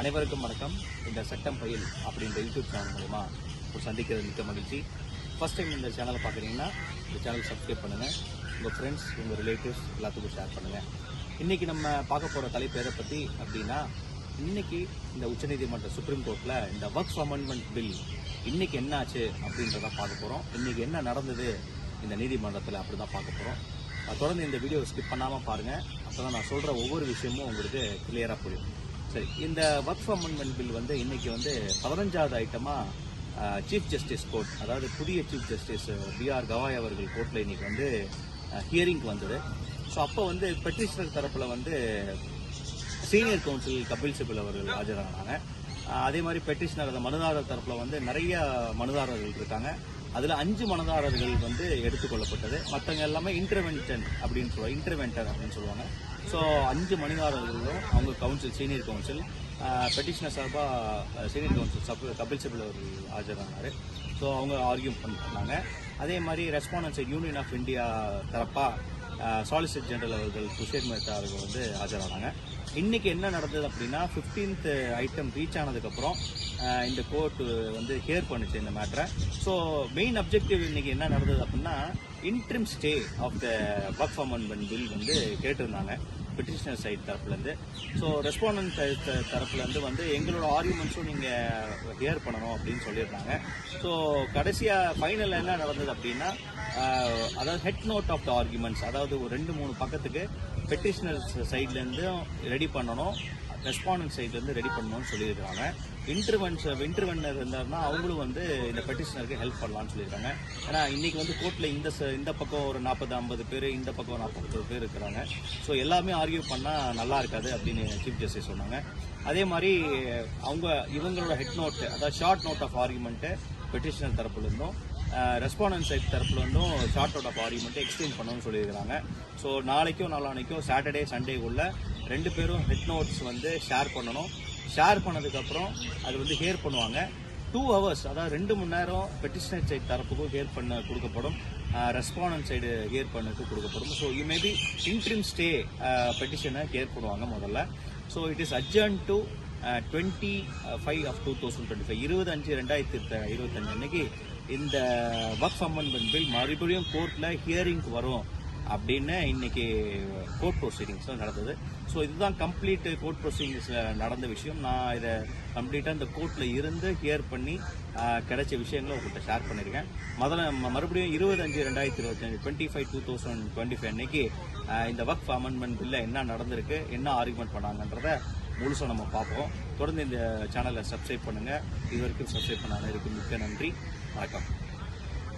அனைவருக்கும் வணக்கம். இந்த சட்டம் பயில் அப்படின்ற யூடியூப் சேனல் மூலமா ஒரு சந்திக்கிறது மிக்க மகிழ்ச்சி. ஃபர்ஸ்ட் டைம் இந்த சேனலை பார்க்குறீங்கன்னா இந்த சேனல் சப்ஸ்கிரைப் பண்ணுங்கள் உங்கள் ஃப்ரெண்ட்ஸ் உங்கள் ரிலேட்டிவ்ஸ் எல்லாத்துக்கும் ஷேர் பண்ணுங்கள் இன்றைக்கி நம்ம பார்க்க போகிற தலைப்பு எதை பற்றி அப்படின்னா இன்றைக்கி இந்த உச்சநீதிமன்ற சுப்ரீம் கோர்ட்டில் இந்த ஒர்க் அமெண்ட்மெண்ட் பில் இன்றைக்கி என்ன ஆச்சு அப்படின்றத பார்க்க போகிறோம் இன்றைக்கி என்ன நடந்தது இந்த நீதிமன்றத்தில் அப்படி தான் பார்க்க போகிறோம் தொடர்ந்து இந்த வீடியோ ஸ்கிப் பண்ணாமல் பாருங்கள் அப்போ தான் நான் சொல்கிற ஒவ்வொரு விஷயமும் உங்களுக்கு கிளியராக புரியும். சரி இந்த ஒர்க் அமெண்ட்மெண்ட் பில் வந்து இன்னைக்கு வந்து பதினஞ்சாவது ஐட்டமாக சீஃப் ஜஸ்டிஸ் கோர்ட் அதாவது புதிய சீஃப் ஜஸ்டிஸ் பிஆர் கவாய் அவர்கள் கோர்ட்டில் இன்னைக்கு வந்து ஹியரிங்க்கு வந்தது. ஸோ அப்போ வந்து பெட்டிஷனர் தரப்பில் வந்து சீனியர் கவுன்சில் கபில் சிபில் அவர்கள் ஆஜரானாங்க. அதே மாதிரி பெட்டிஷனர் அந்த மனுதாரர் தரப்பில் வந்து நிறைய மனுதாரர்கள் இருக்காங்க. அதில் அஞ்சு மனதாரர்கள் வந்து எடுத்துக்கொள்ளப்பட்டது. மற்றவங்க எல்லாமே இன்டர்வென்டன் அப்படின்னு சொல்லுவாங்க. இன்டர்வென்டர் அப்படின்னு சொல்லுவாங்க. ஸோ அஞ்சு மனிதாரர்களும் அவங்க கவுன்சில் சீனியர் கவுன்சில் பெட்டிஷனர் சார்பாக சீனியர் கவுன்சில் சப் கபில் சிபில் அவர்கள் ஆஜரானார். ஸோ அவங்க ஆர்கியூ பண்ணாங்க அதே மாதிரி ரெஸ்பாண்டன்ஸ் யூனியன் ஆஃப் இந்தியா தரப்பாக சாலிசிட் ஜெனரல் அவர்கள் துஷேர் மேத்தா அவர்கள் வந்து ஆஜரானாங்க. இன்னைக்கு என்ன நடந்தது அப்படின்னா 15th ஐட்டம் ரீச் ஆனதுக்கப்புறம் இந்த கோர்ட்டு வந்து ஹியர் பண்ணுச்சு இந்த மேட்ரை ஸோ மெயின் அப்ஜெக்டிவ் இன்னைக்கு என்ன நடந்தது அப்படின்னா இன்ட்ரிம் ஸ்டே ஆஃப் த ஒர்க் அமெண்ட்மெண்ட் பில் வந்து கேட்டிருந்தாங்க. பெட்டிஷனர் சைட் தரப்புலேருந்து ஸோ ரெஸ்பாண்டன்ட் தரப்புலேருந்து வந்து எங்களோட ஆர்குமெண்ட்ஸும் நீங்கள் ஹியர் பண்ணணும் அப்படின்னு சொல்லியிருந்தாங்க ஸோ கடைசியாக ஃபைனலில் என்ன நடந்தது அப்படின்னா அதாவது head note of the arguments அதாவது ஒரு ரெண்டு மூணு பக்கத்துக்கு பெட்டிஷனர் சைட்லேருந்தும் ரெடி பண்ணணும் ரெஸ்பாண்டன்ட் சைட்லேருந்து ரெடி பண்ணணும்னு சொல்லியிருக்காங்க. இன்டர்வென்ஸ் இன்டர்வென்னர் இருந்தாருன்னா அவங்களும் வந்து இந்த பெட்டிஷனருக்கு ஹெல்ப் பண்ணலாம்னு சொல்லியிருக்காங்க. ஏன்னா இன்னைக்கு வந்து கோர்ட்டில் இந்த இந்த பக்கம் ஒரு நாற்பது ஐம்பது பேர் இந்த பக்கம் நாற்பது பேர் இருக்கிறாங்க. ஸோ எல்லாமே ஆர்கியூ பண்ணால் நல்லா இருக்காது அப்படின்னு சீஃப் ஜஸ்டிஸ் சொன்னாங்க. அதே மாதிரி அவங்க இவங்களோட ஹெட் நோட்டு அதாவது short note of argument petitioner தரப்புலேருந்தும் respondents side தரப்புலேருந்தும் ஷார்ட் அவுட் ஆஃப் ஆர்குமெண்ட்டை எக்ஸ்டெண்ட் பண்ணணும்னு சொல்லியிருக்காங்க ஸோ நாளைக்கும் நாளானைக்கும் சாட்டர்டே சண்டே உள்ள ரெண்டு பேரும் ஹெட் நோட்ஸ் வந்து ஷேர் பண்ணணும். ஷேர் பண்ணதுக்கப்புறம் அது வந்து ஹேர் பண்ணுவாங்க. டூ ஹவர்ஸ் அதாவது ரெண்டு மணி நேரம் பெட்டிஷனர் சைட் தரப்புக்கும் ஹேர் பண்ண கொடுக்கப்படும். ரெஸ்பாண்டன்ட் சைடு ஹியர் பண்ணிட்டு கொடுக்கப்படும். So you maybe interim stay பெட்டிஷனை hear பண்ணுவாங்க முதல்ல so it is adjourn to twenty five of two thousand twenty five இருபது அஞ்சு ரெண்டாயிரத்தி இருபத்தஞ்சு அன்னைக்கு இந்த ஒர்க் அமெண்ட்மெண்ட் பில் மறுபடியும் கோர்ட்டில் ஹியரிங்க்கு வரும். அப்படின்னு இன்னைக்கு கோர்ட் ப்ரொசீடிங்ஸும் நடந்தது. ஸோ இதுதான் கம்ப்ளீட் கோர்ட் ப்ரொசீடிங்ஸ் நடந்த விஷயம். நான் இதை கம்ப்ளீட்டாக இந்த கோர்ட்டில் இருந்து ஹியர் பண்ணி கிடைச்ச விஷயங்களை உங்கள்கிட்ட ஷேர் பண்ணியிருக்கேன் முதல்ல ம- மறுபடியும் இருபது அஞ்சு ரெண்டாயிரத்தி இருபத்தஞ்சு twenty five two thousand twenty five அன்னைக்கு இந்த ஒர்க் அமெண்ட்மெண்ட் பில்ல என்ன நடந்திருக்கு என்ன ஆர்குமெண்ட் பண்ணாங்கன்றத முழுசாக நம்ம பார்ப்போம். தொடர்ந்து இந்த சேனலை சப்ஸ்கிரைப் பண்ணுங்கள் இது வரைக்கும் சப்ஸ்கிரைப் பண்ணாமல் இருக்கு மிக்க நன்றி. வணக்கம்.